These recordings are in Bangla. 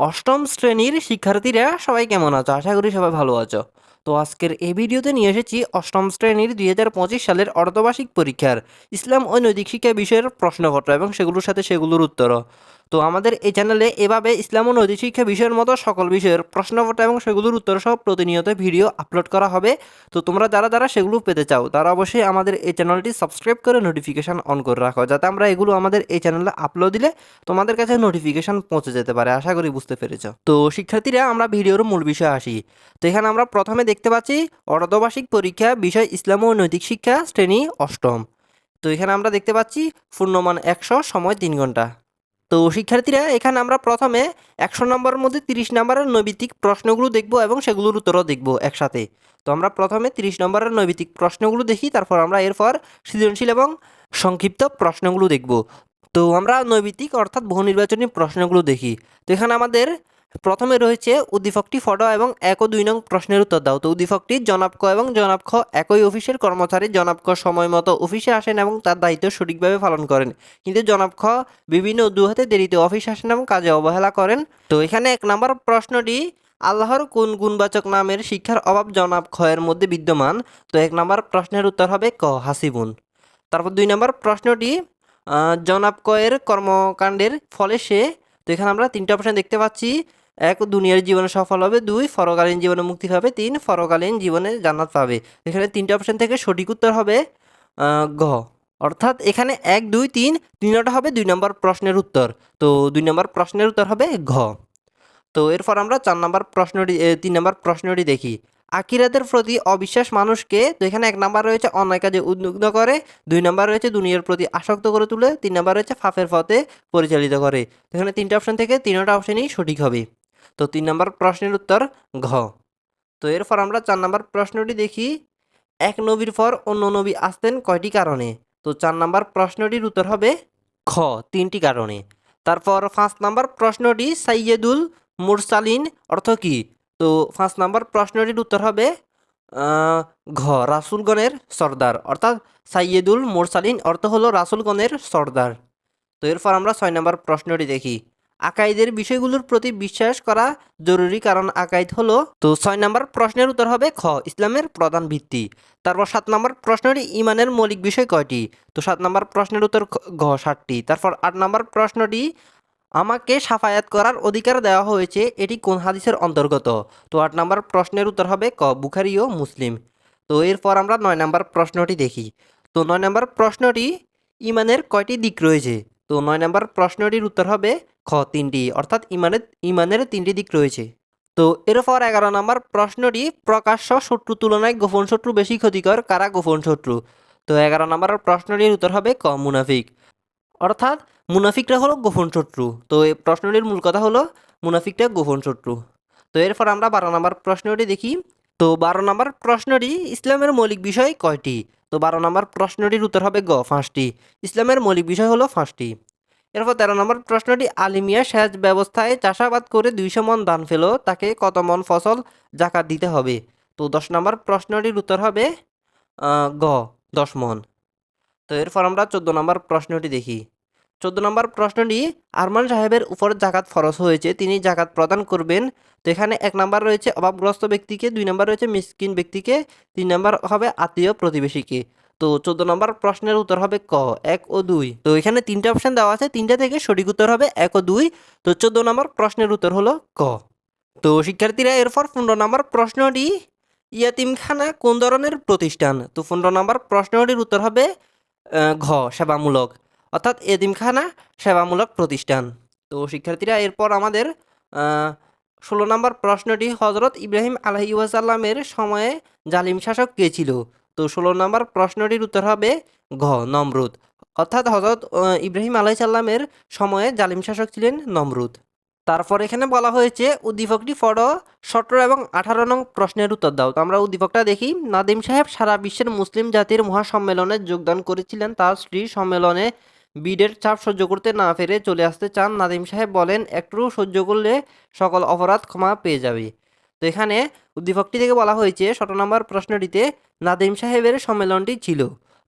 অষ্টম শ্রেণির শিক্ষার্থীরা সবাই কেমন আছো? আশা করি সবাই ভালো আছো। তো আজকের এই ভিডিওতে নিয়ে এসেছি অষ্টম শ্রেণির দুই হাজার পঁচিশ সালের অর্ধবার্ষিক পরীক্ষার ইসলাম ও নৈতিক শিক্ষা বিষয়ের প্রশ্নপত্র এবং সেগুলোর সাথে সেগুলোর উত্তরও তো আমাদের এই চ্যানেলে এভাবে ইসলাম ও নৈতিক শিক্ষা বিষয়ের মতো সকল বিষয়ের প্রশ্নপত্র এবং সেগুলোর উত্তর সহ প্রতিনিয়ত ভিডিও আপলোড করা হবে। তো তোমরা যারা যারা সেগুলো পেতে চাও, তারা অবশ্যই আমাদের এই চ্যানেলটি সাবস্ক্রাইব করে নোটিফিকেশান অন করে রাখো, যাতে আমরা এগুলো আমাদের এই চ্যানেলে আপলোড দিলে তোমাদের কাছে নোটিফিকেশান পৌঁছে যেতে পারে। আশা করি বুঝতে পেরেছ। তো শিক্ষার্থীরা, আমরা ভিডিওর মূল বিষয়ে আসি। তো এখানে আমরা প্রথমে দেখতে পাচ্ছি অর্ধবার্ষিক পরীক্ষা বিষয় ইসলাম ও নৈতিক শিক্ষা, শ্রেণি অষ্টম। তো এখানে আমরা দেখতে পাচ্ছি পূর্ণমান একশো, সময় তিন ঘণ্টা। তো শিক্ষার্থীরা, এখানে আমরা প্রথমে একশো নম্বরের মধ্যে তিরিশ নম্বরের নৈবিত্তিক প্রশ্নগুলো দেখব এবং সেগুলোর উত্তরও দেখব একসাথে। তো আমরা প্রথমে তিরিশ নম্বরের নৈবিত্তিক প্রশ্নগুলো দেখি, তারপর আমরা এরপর সৃজনশীল এবং সংক্ষিপ্ত প্রশ্নগুলো দেখব। তো আমরা নৈবিত্তিক অর্থাৎ বহু নির্বাচনী প্রশ্নগুলো দেখি। তো এখানে আমাদের প্রথমে রয়েছে উদ্দীপকটি ফটো এবং এক ও দুই নং প্রশ্নের উত্তর দাও। তো উদ্দীপকটি জনাব ক এবং জনাব খ একই অফিসের কর্মচারী। জনাব সময় মতো অফিসে আসেন এবং তার দায়িত্ব সঠিকভাবে পালন করেন। কিন্তু জনাব খ বিভিন্ন অজুহাতে দেরিতে অফিস আসেন এবং কাজে অবহেলা করেন। তো এখানে এক নম্বর প্রশ্নটি, আল্লাহর কোন গুণবাচক নামের শিক্ষার অভাব জনাব খয়ের মধ্যে বিদ্যমান? তো এক নম্বর প্রশ্নের উত্তর হবে ক, হাসিবুন। তারপর দুই নম্বর প্রশ্নটি জনাব কয়ের কর্মকাণ্ডের ফলে সে, তো এখানে আমরা তিনটা অপশন দেখতে পাচ্ছি। এক, দুনিয়ার জীবনে সফল হবে, দুই ফরকালীন জীবনে মুক্তি পাবে, তিন ফরকালীন জীবনে জান্নাত পাবে। এখানে তিনটা অপশন থেকে সঠিক উত্তর হবে গ। অর্থাৎ এখানে এক, দুই, তিন তিনটা হবে, দুই নম্বর প্রশ্নের উত্তর। তো দুই নম্বর প্রশ্নের উত্তর হবে ঘ। তো এরপর আমরা চার নম্বর প্রশ্নটি তিন নম্বর প্রশ্নটি দেখি। আকিরাতের প্রতি অবিশ্বাস মানুষকে, তো এখানে এক নাম্বার রয়েছে অন্যায় কাজে উদ্বুদ্ধ করে, দুই নাম্বার রয়েছে দুনিয়ার প্রতি আসক্ত করে তুলে, তিন নাম্বার রয়েছে ফাফের পথে পরিচালিত করে। এখানে তিনটা অপশন থেকে তিনটা অপশনই সঠিক হবে। তো তিন নম্বর প্রশ্নের উত্তর ঘ। তো এরপর আমরা চার নম্বর প্রশ্নটি দেখি। এক নবীর পর অন্য নবী আসতেন কয়টি কারণে? তো চার নম্বর প্রশ্নটির উত্তর হবে খ তিনটি কারণে। তারপর পাঁচ নম্বর প্রশ্নটি সাইয়েদুল মুরসালিন অর্থ কী? তো পাঁচ নম্বর প্রশ্নটির উত্তর হবে ঘ, রাসুলগণের সর্দার। অর্থাৎ সাইয়েদুল মুরসালিন অর্থ হলো রাসুলগণের সর্দার। তো এরপর আমরা ছয় নম্বর প্রশ্নটি দেখি। আকাইদের বিষয়গুলোর প্রতি বিশ্বাস করা জরুরি কারণ আকাইদ হলো, তো ছয় নম্বর প্রশ্নের উত্তর হবে খ, ইসলামের প্রধান ভিত্তি। তারপর সাত নম্বর প্রশ্নটি ইমানের মৌলিক বিষয় কয়টি? তো সাত নম্বর প্রশ্নের উত্তর ঘ ষাটটি তারপর আট নম্বর প্রশ্নটি, আমাকে সাফায়াত করার অধিকার দেওয়া হয়েছে, এটি কোন হাদিসের অন্তর্গত? তো আট নম্বর প্রশ্নের উত্তর হবে ক, বুখারি ও মুসলিম। তো এরপর আমরা নয় নম্বর প্রশ্নটি দেখি। তো নয় নম্বর প্রশ্নটি, ইমানের কয়টি দিক রয়েছে? তো নয় নম্বর প্রশ্নটির উত্তর হবে খ তিনটি অর্থাৎ ইমানের ইমানের তিনটি দিক রয়েছে। তো এরপর এগারো নম্বর, প্রশ্নটি প্রকাশ্য শত্রু তুলনায় গোপন শত্রু বেশি ক্ষতিকর, কারা গোপন শত্রু? তো এগারো নম্বর প্রশ্নটির উত্তর হবে ক, মুনাফিক। অর্থাৎ মুনাফিকরা হলো গোপন শত্রু। তো এই প্রশ্নটির মূল কথা হলো মুনাফিকটা গোপন শত্রু। তো এরপর আমরা বারো নম্বর প্রশ্নটি দেখি। তো বারো নম্বর প্রশ্নটি, ইসলামের মৌলিক বিষয় কয়টি? তো বারো নম্বর প্রশ্নটির উত্তর হবে গ ফাঁসটি ইসলামের মৌলিক বিষয় হলো পাঁচটি। এরপর তেরো নম্বর প্রশ্নটি, আলিমিয়া সেচ ব্যবস্থায় চাষাবাদ করে দুইশো মন ধান ফেলো, তাকে কত মন ফসল জাকাত দিতে হবে? তো দশ নম্বর প্রশ্নটির উত্তর হবে গ, দশ মন। তো এরপর আমরা চোদ্দ নম্বর প্রশ্নটি দেখি। চোদ্দ নম্বর প্রশ্নটি, আরমান সাহেবের উপর জাকাত ফরজ হয়েছে, তিনি জাকাত প্রদান করবেন। তো এখানে এক নম্বর রয়েছে অভাবগ্রস্ত ব্যক্তিকে, দুই নাম্বার রয়েছে মিসকিন ব্যক্তিকে, তিন নম্বর হবে আত্মীয় প্রতিবেশীকে। তো চোদ্দ নম্বর প্রশ্নের উত্তর হবে ক, এক ও দুই। তো এখানে তিনটা অপশন দেওয়া আছে, তিনটা থেকে সঠিক উত্তর হবে এক ও দুই। তো চোদ্দ নম্বর প্রশ্নের উত্তর হলো ক। তো শিক্ষার্থীরা এরপর পনেরো নম্বর প্রশ্নটি ইয়াতিমখানা কোন ধরনের প্রতিষ্ঠান? তো পনেরো নম্বর প্রশ্নটির উত্তর হবে ঘ, সেবামূলক। অর্থাৎ এদিমখানা সেবামূলক প্রতিষ্ঠান। তো শিক্ষার্থীরা এরপর আমাদের ষোলো নম্বর প্রশ্নটি হজরত ইব্রাহিম আলহি ওয়াসাল্লামের সময়ে জালিম শাসক কে ছিল? তো ষোলো নম্বর প্রশ্নটির উত্তর হবে ঘ, নমরুদ। অর্থাৎ হজরত ইব্রাহিম আলাহি সাল্লামের সময়ে জালিম শাসক ছিলেন নমরুদ। তারপর এখানে বলা হয়েছে, উদ্দীপকটি ফটো সতেরো এবং আঠারো নং প্রশ্নের উত্তর দাও। তো আমরা উদ্দীপকটা দেখি। নাদিম সাহেব সারা বিশ্বের মুসলিম জাতির মহাসম্মেলনে যোগদান করেছিলেন। তার স্ত্রী সম্মেলনে বিডের চাপ সহ্য করতে না পেরে চলে আসতে চান। নাদিম সাহেব বলেন একটু সহ্য করলে সকল অপরাধ ক্ষমা পেয়ে যাবে। তো এখানে উদ্দীপকটি থেকে বলা হয়েছে সতেরো নম্বর প্রশ্নটিতে নাদিম সাহেবের সম্মেলনটি ছিল।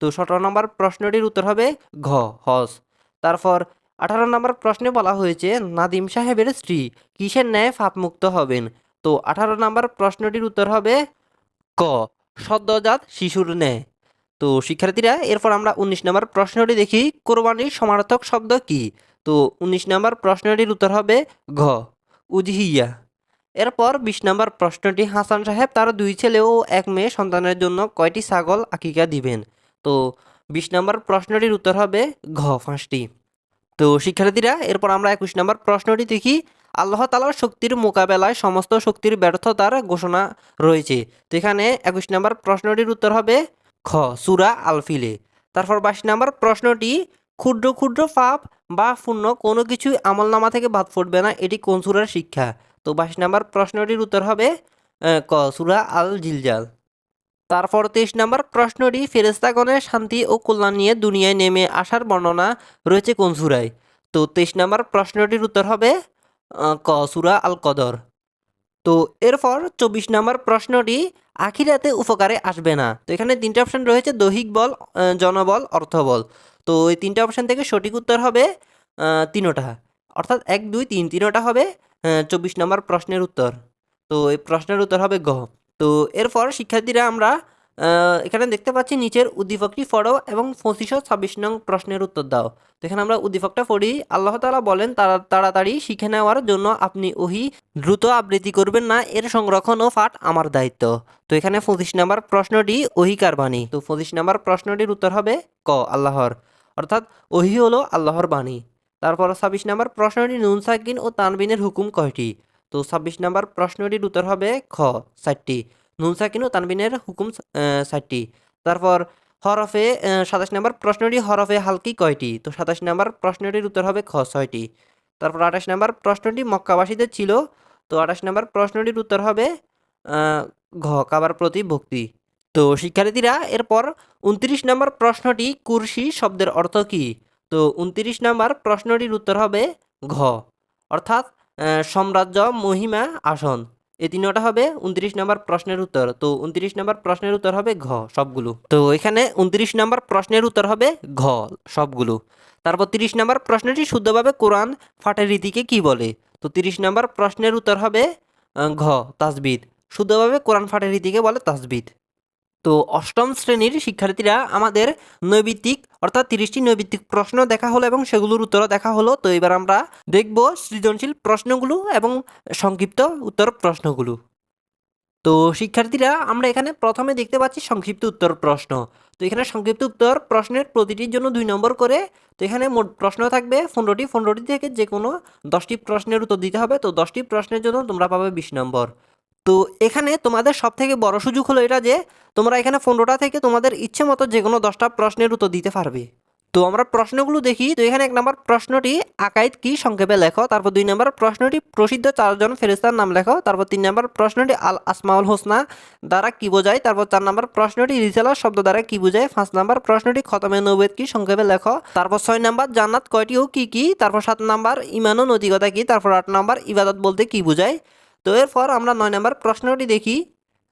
তো সতেরো নম্বর প্রশ্নটির উত্তর হবে ঘ, হস। তারপর আঠারো নম্বর প্রশ্নে বলা হয়েছে নাদিম সাহেবের স্ত্রী কিসের ন্যায় ফাপমুক্ত হবেন? তো আঠারো নম্বর প্রশ্নটির উত্তর হবে ক, সদ্যজাত শিশুর ন্যায়। তো শিক্ষার্থীরা, এরপর আমরা উনিশ নম্বর প্রশ্নটি দেখি, কোরবানির সমার্থক শব্দ কি? তো উনিশ নম্বর প্রশ্নটির উত্তর হবে ঘ, উজহিয়া। এরপর বিশ নম্বর প্রশ্নটি হাসান সাহেব তার দুই ছেলে ও এক মেয়ে সন্তানের জন্য কয়টি ছাগল আকিকা দিবেন? তো বিশ নম্বর প্রশ্নটির উত্তর হবে ঘ পাঁচটি। তো শিক্ষার্থীরা, এরপর আমরা একুশ নম্বর প্রশ্নটি দেখি। আল্লাহ তালার শক্তির মোকাবেলায় সমস্ত শক্তির ব্যর্থতার ঘোষণা রয়েছে। তো এখানে একুশ নম্বর প্রশ্নটির উত্তর হবে খ সুরা আলফিলে। তারপর বাইশ নম্বর প্রশ্নটি, ক্ষুদ্র ক্ষুদ্র পাপ বা শূন্য কোনো কিছুই আমলনামা থেকে বাদ ফুটবে না, এটি কোন সুরার শিক্ষা? তো বাইশ নম্বর প্রশ্নটির উত্তর হবে ক, সুরা আল জিলজাল তারপর তেইশ নম্বর প্রশ্নটি ফেরেস্তাগণের শান্তি ও কল্যাণ নিয়ে দুনিয়ায় নেমে আসার বর্ণনা রয়েছে কোন সুরায়? তো তেইশ নম্বর প্রশ্নটির উত্তর হবে ক, সুরা আল কদর তো এরপর চব্বিশ নম্বর প্রশ্নটি, আখিরাতে উপকারে আসবে না। তো এখানে তিনটে অপশন রয়েছে, দৈহিক বল জনবল, অর্থবল। তো এই তিনটে অপশন থেকে সঠিক উত্তর হবে তিনোটা। অর্থাৎ এক, দুই, তিন, তিনোটা হবে। চব্বিশ নম্বর প্রশ্নের উত্তর। তো এই প্রশ্নের উত্তর হবে গ। তো এরপর শিক্ষার্থীরা আমরা এখানে দেখতে পাচ্ছি নিচের উদ্দীপকটি পড়ো এবং পঁচিশশো ছাব্বিশ নং প্রশ্নের উত্তর দাও। তো এখানে আমরা উদ্দীপকটা পড়ি। আল্লাহ তালা বলেন, তারা, তাড়াতাড়ি শিখে নেওয়ার জন্য আপনি ওহি দ্রুত আবৃত্তি করবেন না, এর সংরক্ষণ ও পাঠ আমার দায়িত্ব। তো এখানে পঁচিশ নাম্বার প্রশ্নটি ওহিকার বাণী? তো পঁচিশ নাম্বার প্রশ্নটির উত্তর হবে ক, আল্লাহর। অর্থাৎ ওহি হলো আল্লাহর বাণী। তারপর ছাব্বিশ নাম্বার প্রশ্নটি নুন সাকিন ও তানবিনের হুকুম কয়টি? তো ছাব্বিশ নাম্বার প্রশ্নটির উত্তর হবে খ ষাটটি নুন সাকিন ও তানবিনের হুকুম ষাটটি তারপর হরফে সাতাশ নম্বর প্রশ্নটি হরফে হালকি কয়টি? তো সাতাশ নম্বর প্রশ্নটির উত্তর হবে খ, ছয়টি। তারপর আঠাশ নম্বর প্রশ্নটি মক্কাবাসীদের ছিল। তো আঠাশ নম্বর প্রশ্নটির উত্তর হবে ঘ, কাবার প্রতি ভক্তি। তো শিক্ষার্থীরা, এরপর উনত্রিশ নম্বর প্রশ্নটি কুরসি শব্দের অর্থ কী? তো উনত্রিশ নম্বর প্রশ্নটির উত্তর হবে ঘ, অর্থাৎ সাম্রাজ্য মহিমা আসন। এই তিনটা হবে উনত্রিশ নম্বর প্রশ্নের উত্তর। তো উনত্রিশ নম্বর প্রশ্নের উত্তর হবে ঘ, সবগুলো। তো এখানে উনত্রিশ নম্বর প্রশ্নের উত্তর হবে ঘ, সবগুলো। তারপর তিরিশ নম্বর প্রশ্নটি শুদ্ধভাবে কোরআন ফাটের রীতিকে কি বলে? তো তিরিশ নম্বর প্রশ্নের উত্তর হবে ঘ তাজবিদ শুদ্ধভাবে কোরআন ফাটের রীতিকে বলে তাজবিদ তো অষ্টম শ্রেণির শিক্ষার্থীরা আমাদের নৈবিত্তিক, অর্থাৎ তিরিশটি নৈবিত্তিক প্রশ্ন দেখা হলো এবং সেগুলোর উত্তরও দেখা হলো। তো এবার আমরা দেখব সৃজনশীল প্রশ্নগুলো এবং সংক্ষিপ্ত উত্তর প্রশ্নগুলো। তো শিক্ষার্থীরা, আমরা এখানে প্রথমে দেখতে পাচ্ছি সংক্ষিপ্ত উত্তর প্রশ্ন। তো এখানে সংক্ষিপ্ত উত্তর প্রশ্নের প্রতিটির জন্য দুই নম্বর করে, তো এখানে মোট প্রশ্ন থাকবে পনেরোটি। পনেরোটি থেকে যে কোনো দশটি প্রশ্নের উত্তর দিতে হবে। তো দশটি প্রশ্নের জন্য তোমরা পাবে বিশ নম্বর। তো এখানে তোমাদের সব থেকে বড় সুযোগ হলো এটা যে, তোমরা এখানে পনেরোটা থেকে তোমাদের ইচ্ছে মতো যে কোনো দশটা প্রশ্নের উত্তর দিতে পারবে। তো আমরা প্রশ্নগুলো দেখি, তো এখানে এক নম্বর প্রশ্নটি আকাইদ কি সংক্ষেপে লেখো, তারপর দুই নম্বর প্রশ্নটি, প্রসিদ্ধ চারজন ফেরেস্তার নাম লেখো, তারপর তিন নম্বর প্রশ্নটি, আল আসমাউল হোসনা দ্বারা কি বোঝায়, তারপর চার নম্বর প্রশ্নটি, রিসালার শব্দ দ্বারা কি বোঝায়, পাঁচ নম্বর প্রশ্নটি, খতমে নবেদ কি সংক্ষেপে লেখো, তারপর ছয় নম্বর জান্নাত কয়টি ও কি কি, তারপর সাত নম্বর ইমান নৈতিকতা কি, তারপর আট নম্বর ইবাদত বলতে কি বোঝায় তো এরপর আমরা নয় নম্বর প্রশ্নটি দেখি।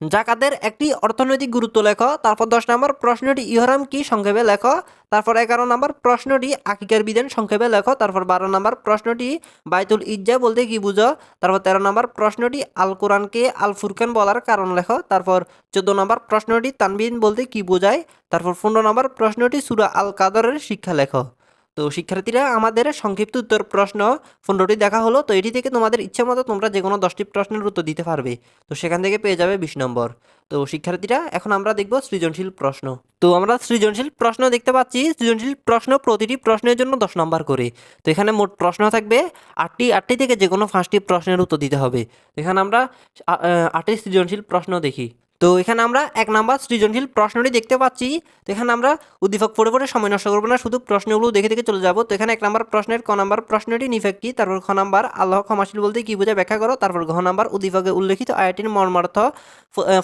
জাকাতের একটি অর্থনৈতিক গুরুত্ব লেখো, তারপর দশ নম্বর প্রশ্নটি ইহরাম কি সংক্ষেপে লেখো, তারপর এগারো নম্বর প্রশ্নটি আকিকার বিধান সংক্ষেপে লেখো, তারপর বারো নম্বর প্রশ্নটি বাইতুল ইজ্জা বলতে কি বুঝো, তারপর তেরো নম্বর প্রশ্নটি আল কোরআনকে আল ফুরকান বলার কারণ লেখো, তারপর চোদ্দ নম্বর প্রশ্নটি তানবিন বলতে কি বোঝায়, তারপর পনেরো নম্বর প্রশ্নটি সুরা আল কাদরের শিক্ষা লেখো। তো শিক্ষার্থীরা, আমাদের সংক্ষিপ্ত উত্তর প্রশ্ন পনেরোটি দেখা হলো, তো এটি থেকে তোমাদের ইচ্ছে মতো তোমরা যে কোনো দশটি প্রশ্নের উত্তর দিতে পারবে। তো সেখান থেকে পেয়ে যাবে বিশ নম্বর। তো শিক্ষার্থীরা, এখন আমরা দেখব সৃজনশীল প্রশ্ন। তো আমরা সৃজনশীল প্রশ্ন দেখতে পাচ্ছি। সৃজনশীল প্রশ্ন প্রতিটি প্রশ্নের জন্য দশ নম্বর করে। তো এখানে মোট প্রশ্ন থাকবে আটটি আটটি থেকে যে কোনো পাঁচটি প্রশ্নের উত্তর দিতে হবে। এখানে আমরা আটটি সৃজনশীল প্রশ্ন দেখি। তো এখানে আমরা এক নাম্বার সৃজনশীল প্রশ্নটি দেখতে পাচ্ছি। তো এখানে আমরা উদ্দীপক পড়ে পড়ে, সময় নষ্ট করব না, শুধু প্রশ্নগুলো দেখে দেখে চলে যাব। তো এখানে এক নাম্বার প্রশ্নের ক নাম্বার প্রশ্নটি নিফেক কি? তারপর খ নাম্বার, আল্লাহ ক্ষমাশীল বলতে কি বোঝায় ব্যাখ্যা করো? তারপর ঘ নাম্বার, উদ্দীপকে উল্লেখিত আয়াটির মর্মার্থ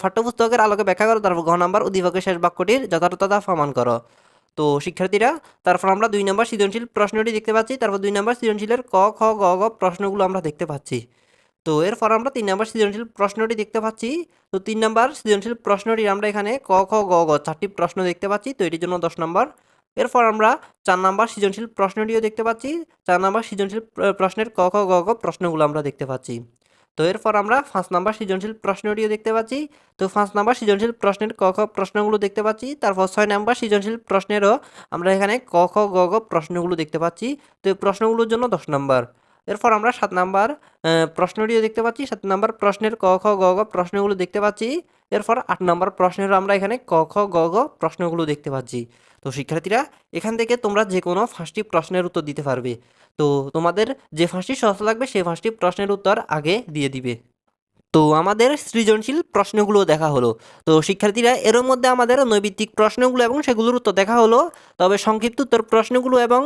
পাঠ্যপুস্তকের আলোকে ব্যাখ্যা করো। তারপর ঘ নাম্বার, উদ্দীপকের শেষ বাক্যটির যথার্থতা প্রমাণ করো। তো শিক্ষার্থীরা, তারপর আমরা দুই নম্বর সৃজনশীল প্রশ্নটি দেখতে পাচ্ছি। তারপর দুই নম্বর সৃজনশীলের ক, খ, গ গ প্রশ্নগুলো আমরা দেখতে পাচ্ছি। তো এরপর আমরা তিন নম্বর সৃজনশীল প্রশ্নটি দেখতে পাচ্ছি। তো তিন নম্বর সৃজনশীল প্রশ্নটি আমরা এখানে ক, খ, গ গ চারটি প্রশ্ন দেখতে পাচ্ছি, তো এটির জন্য দশ নম্বর। এরপর আমরা চার নাম্বার সৃজনশীল প্রশ্নটিও দেখতে পাচ্ছি, চার নাম্বার সৃজনশীল প্রশ্নের ক, খ, গ গ প্রশ্নগুলো আমরা দেখতে পাচ্ছি। তো এরপর আমরা পাঁচ নাম্বার সৃজনশীল প্রশ্নটিও দেখতে পাচ্ছি, তো পাঁচ নাম্বার সৃজনশীল প্রশ্নের ক, খ প্রশ্নগুলো দেখতে পাচ্ছি, তারপর ছয় নাম্বার সৃজনশীল প্রশ্নেরও আমরা এখানে ক, খ, গ গ প্রশ্নগুলো দেখতে পাচ্ছি, তো এই প্রশ্নগুলোর জন্য দশ নাম্বার। এরপর আমরা সাত নাম্বার প্রশ্নটিও দেখতে পাচ্ছি। সাত নাম্বার প্রশ্নের ক, খ, গ গ প্রশ্নগুলো দেখতে পাচ্ছি। এরপর আট নাম্বার প্রশ্নেরও আমরা এখানে ক, খ, গ গ প্রশ্নগুলো দেখতে পাচ্ছি। তো শিক্ষার্থীরা, এখান থেকে তোমরা যে কোনো ফার্স্টটি প্রশ্নের উত্তর দিতে পারবে। তো তোমাদের যে ফার্স্টটি সহজ লাগবে সেই ফার্স্টটি প্রশ্নের উত্তর আগে দিয়ে দিবে। তো আমাদের সৃজনশীল প্রশ্নগুলো দেখা হলো। তো শিক্ষার্থীরা এর মধ্যে আমাদের নৈবিত্তিক প্রশ্নগুলো এবং সেগুলোর উত্তর দেখা হলো। তবে সংক্ষিপ্ত উত্তর প্রশ্নগুলো এবং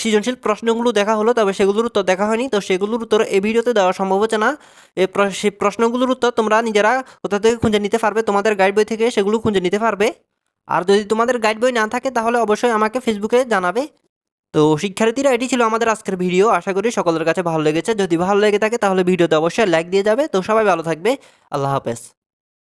সৃজনশীল প্রশ্নগুলো দেখা হলো, তবে সেগুলোর উত্তর দেখা হয়নি। তো সেগুলোর উত্তর এই ভিডিওতে দেওয়া সম্ভব হচ্ছে না। এই প্রশ্নগুলোর উত্তর তোমরা নিজেরা কোথা থেকে খুঁজে নিতে পারবে, তোমাদের গাইড বই থেকে সেগুলো খুঁজে নিতে পারবে। আর যদি তোমাদের গাইড বই না থাকে, তাহলে অবশ্যই আমাকে ফেসবুকে জানাবে। তো শিক্ষার্থীরা, এটি ছিল আমাদের আজকের ভিডিও। আশা করি সকলের কাছে ভালো লেগেছে। যদি ভালো লেগে থাকে, তাহলে ভিডিওতে অবশ্যই লাইক দিয়ে যাবে। তো সবাই ভালো থাকবে। আল্লাহ হাফেজ।